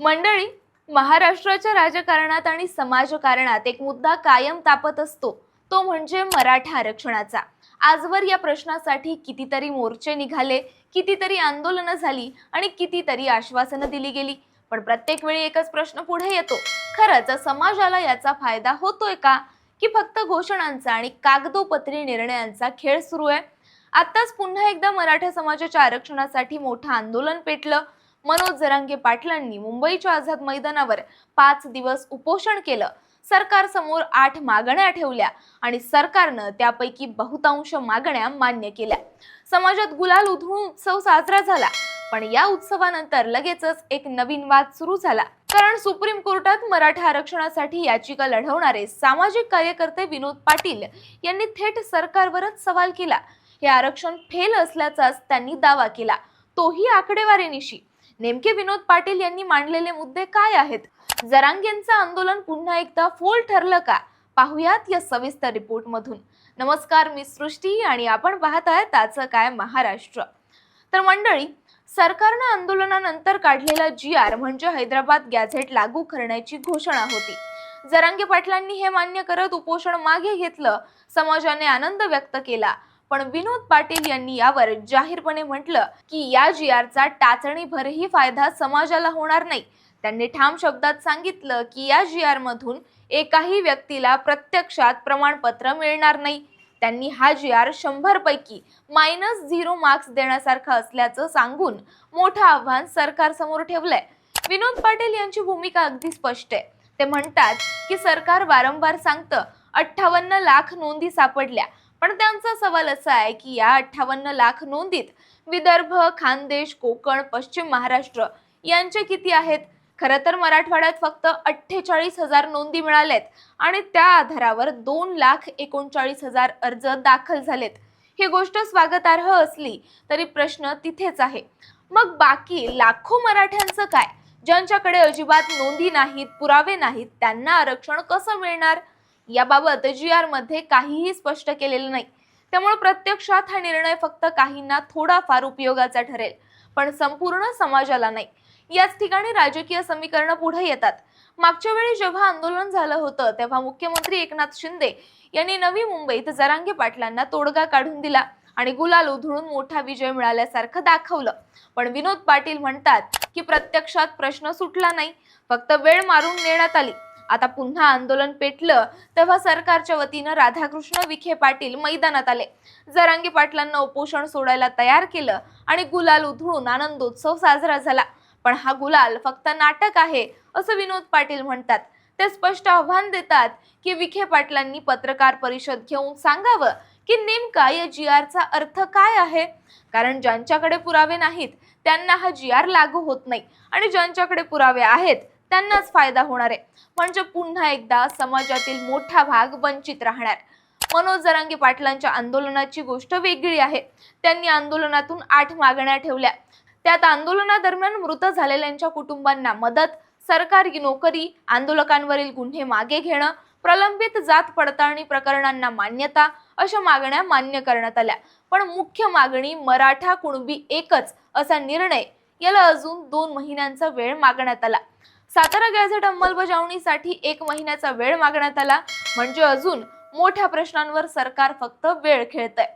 मंडळी महाराष्ट्राच्या राजकारणात आणि समाजकारणात एक मुद्दा कायम तापत असतो. तो म्हणजे मराठा आरक्षणाचा. आजवर या प्रश्नासाठी कितीतरी मोर्चे निघाले कितीतरी आंदोलनं झाली आणि कितीतरी आश्वासनं दिली गेली. पण प्रत्येक वेळी एकच प्रश्न पुढे येतो. खरंच समाजाला याचा फायदा होतोय का? की फक्त घोषणांचा आणि कागदोपत्री निर्णयांचा खेळ सुरू आहे? आताच पुन्हा एकदा मराठा समाजाच्या आरक्षणासाठी मोठं आंदोलन पेटलं. मनोज जरांगे पाटलांनी मुंबईच्या आझाद मैदानावर पाच दिवस उपोषण केलं. सरकार समोर आठ मागण्या ठेवल्या आणि सरकारनं त्यापैकी बहुतांश मागण्या मान्य केल्या. समाजात गुलाल उधळून उत्सव साजरा झाला पण या उत्सवानंतर लगेचच एक नवीन वाद सुरू झाला. कारण सुप्रीम कोर्टात मराठा आरक्षणासाठी याचिका लढवणारे सामाजिक कार्यकर्ते विनोद पाटील यांनी थेट सरकारवरच सवाल केला. हे आरक्षण फेल असल्याचाच त्यांनी दावा केला. तोही आकडेवारीनिशी. नेमके विनोद पाटील यांनी मांडलेले मुद्दे काय आहेत? जरांगेंचं आंदोलन पुन्हा एकदा फोल ठरलं का? पाहुयात या सविस्तर रिपोर्ट मधून नमस्कार मी सृष्टी आणि आपण पाहत आहे त्याचं काय महाराष्ट्र. तर मंडळी सरकारनं आंदोलनानंतर काढलेला जी आर म्हणजे हैदराबाद गॅझेट लागू करण्याची घोषणा होती. जरांगे पाटलांनी हे मान्य करत उपोषण मागे घेतलं. समाजाने आनंद व्यक्त केला. पण विनोद पाटील यांनी यावर जाहीरपणे म्हटलं की या जी आरचा टाचणीभरही फायदा समाजाला होणार नाही. त्यांनी ठाम शब्दात सांगितलं की या जी आर मधून एकाही व्यक्तीला प्रत्यक्षात प्रमाणपत्र मिळणार नाही. त्यांनी हा जी आर शंभर पैकी मायनस झिरो मार्क्स देण्यासारखा असल्याचं सांगून मोठं आव्हान सरकारसमोर ठेवलंय. विनोद पाटील यांची भूमिका अगदी स्पष्ट आहे. ते म्हणतात की सरकार वारंवार सांगतं अठ्ठावन्न लाख नोंदी सापडल्या. पण त्यांचा सवाल असा आहे की या अठ्ठावन्न लाख नोंदीत विदर्भ खानदेश कोकण पश्चिम महाराष्ट्र यांचे किती आहेत? खरं तर मराठवाड्यात फक्त अठ्ठेचाळीस हजार नोंदी मिळाल्यात आणि त्या आधारावर दोन लाख एकोणचाळीस हजार अर्ज दाखल झालेत. ही गोष्ट स्वागतार्ह असली तरी प्रश्न तिथेच आहे. मग बाकी लाखो मराठ्यांचं काय? ज्यांच्याकडे अजिबात नोंदी नाहीत पुरावे नाहीत त्यांना आरक्षण कसं मिळणार? याबाबत जी आरमध्ये काहीही स्पष्ट केलेलं नाही. त्यामुळे प्रत्यक्षात हा निर्णय फक्त काहींना थोडाफार उपयोगाचा ठरेल पण संपूर्ण समाजाला नाही. याच ठिकाणी राजकीय समीकरणं पुढे येतात. मागच्या वेळी जेव्हा आंदोलन झालं होतं तेव्हा मुख्यमंत्री एकनाथ शिंदे यांनी नवी मुंबईत जरांगे पाटलांना तोडगा काढून दिला आणि गुलाल उधळून मोठा विजय मिळाल्यासारखं दाखवलं. पण विनोद पाटील म्हणतात की प्रत्यक्षात प्रश्न सुटला नाही फक्त वेळ मारून नेण्यात आली. आता पुन्हा आंदोलन पेटलं तेव्हा सरकारच्या वतीनं राधाकृष्ण विखे पाटील मैदानात आले. जरांगी पाटलांना उपोषण सोडायला तयार केलं आणि गुलाल उधळून आनंदोत्सव साजरा झाला. पण हा गुलाल फक्त नाटक आहे असं विनोद पाटील म्हणतात. ते स्पष्ट आव्हान देतात की विखे पाटलांनी पत्रकार परिषद घेऊन सांगावं की नेमका या जी आरचा अर्थ काय आहे? कारण ज्यांच्याकडे पुरावे नाहीत त्यांना हा जी आर लागू होत नाही. आणि ज्यांच्याकडे पुरावे आहेत त्यांनाच फायदा होणार आहे. म्हणजे पुन्हा एकदा समाजातील मोठा भाग वंचित राहणार. मनोज जरांगे पाटलांच्या आंदोलनाची गोष्ट वेगळी आहे. त्यांनी आंदोलनातून आठ मागण्या ठेवल्या. त्यात आंदोलनादरम्यान मृत झालेल्यांच्या कुटुंबांना मदत सरकारी नोकरी आंदोलकांवरील गुन्हे मागे घेणं प्रलंबित जात पडताळणी प्रकरणांना मान्यता अशा मागण्या मान्य करण्यात आल्या. पण मुख्य मागणी मराठा कुणबी एकच असा निर्णय याला अजून दोन महिन्यांचा वेळ मागण्यात आला. सातारा गॅझेट अंमलबजावणीसाठी एक महिन्याचा वेळ मागण्यात आला. म्हणजे अजून मोठ्या प्रश्नांवर सरकार फक्त वेळ खेळतंय.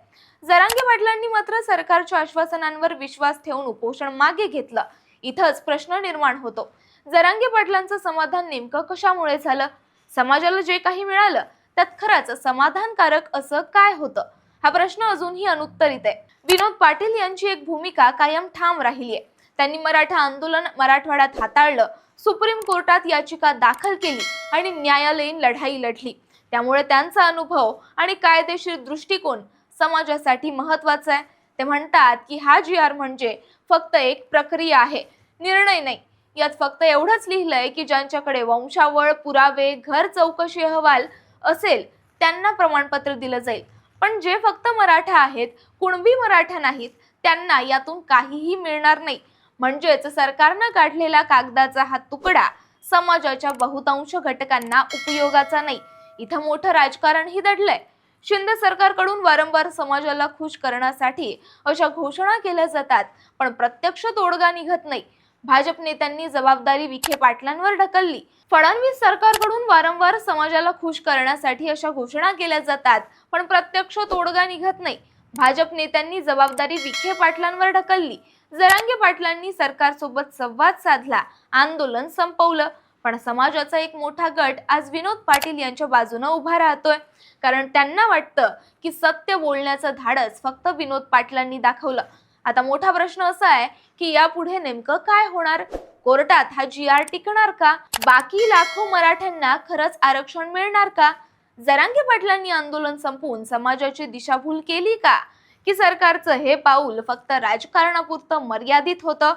जरांगे पाटलांनी मात्र सरकारच्या आश्वासनांवर विश्वास ठेवून उपोषण मागे घेतलं. इथंच प्रश्न निर्माण होतो. जरांगे पाटलांचं समाधान नेमकं कशामुळे झालं? समाजाला जे काही मिळालं त्यात खरंच समाधानकारक असं काय होतं? हा प्रश्न अजूनही अनुत्तरित आहे. विनोद पाटील यांची एक भूमिका कायम ठाम राहिली आहे त्यांनी मराठा आंदोलन मराठवाड्यात हाताळलं. सुप्रीम कोर्टात याचिका दाखल केली आणि न्यायालयीन लढाई लढली. त्यामुळे त्यांचा अनुभव आणि कायदेशीर दृष्टिकोन समाजासाठी महत्त्वाचा आहे. ते म्हणतात की हा जी आर म्हणजे फक्त एक प्रक्रिया आहे निर्णय नाही. यात फक्त एवढंच लिहिलंय की ज्यांच्याकडे वंशावळ पुरावे घर चौकशी अहवाल असेल त्यांना प्रमाणपत्र दिलं जाईल. पण जे फक्त मराठा आहेत कुणबी मराठा नाहीत त्यांना यातून काहीही मिळणार नाही. म्हणजेच सरकारनं काढलेला कागदाचा हा तुकडा समाजाच्या बहुतांश घटकांना उपयोगाचा नाही. इथं मोठं राजकारणही दडलंय. शिंदे सरकारकडून वारंवार समाजाला खुश करण्यासाठी अशा घोषणा केल्या जातात पण प्रत्यक्ष तोडगा निघत नाही. भाजप नेत्यांनी जबाबदारी विखे पाटलांवर ढकलली. फडणवीस सरकारकडून वारंवार समाजाला खुश करण्यासाठी अशा घोषणा केल्या जातात पण प्रत्यक्ष तोडगा निघत नाही. भाजप नेत्यांनी जबाबदारी विखे पाटलांवर ढकलली. जरांगे पाटलांनी सरकारसोबत संवाद साधला आंदोलन संपवलं. पण समाजाचा एक मोठा गट आज विनोद पाटील यांच्या बाजूने उभा राहतोय. कारण त्यांना वाटतं की सत्य बोलण्याचं धाडस फक्त विनोद पाटलांनी दाखवलं. आता मोठा प्रश्न असा आहे की यापुढे नेमकं काय होणार? कोर्टात हा जी आर टिकणार का? बाकी लाखो मराठ्यांना खरंच आरक्षण मिळणार का? जरांगे पाटलांनी आंदोलन संपवून समाजाची दिशाभूल केली का? की सरकारचं हे पाऊल फक्त राजकारणापुरतं मर्यादित होतं?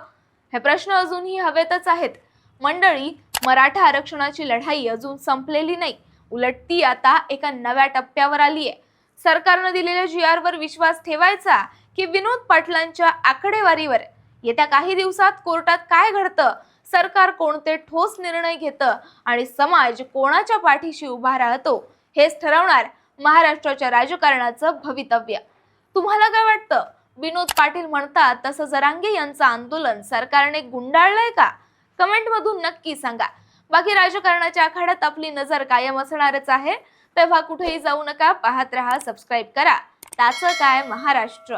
हे प्रश्न अजूनही हवेतच आहेत. मंडळी मराठा आरक्षणाची लढाई अजून संपलेली नाही. उलट ती आता एका नव्या टप्प्यावर आली आहे सरकारनं दिलेल्या जी आरवर विश्वास ठेवायचा की विनोद पाटलांच्या आकडेवारीवर? येत्या काही दिवसात कोर्टात काय घडतं? सरकार कोणते ठोस निर्णय घेतं? आणि समाज कोणाच्या पाठीशी उभा राहतो? हेच ठरवणार महाराष्ट्राच्या राजकारणाचं भवितव्य. तुम्हाला काय वाटतं? विनोद पाटील म्हणतात तसं जरांगे यांचं आंदोलन सरकारने गुंडाळलंय का? कमेंटमधून नक्की सांगा. बाकी राजकारणाच्या आखाड्यात आपली नजर कायम असणारच आहे. तेव्हा कुठेही जाऊ नका पाहत रहा सबस्क्राईब करा. त्याचं काय? महाराष्ट्र.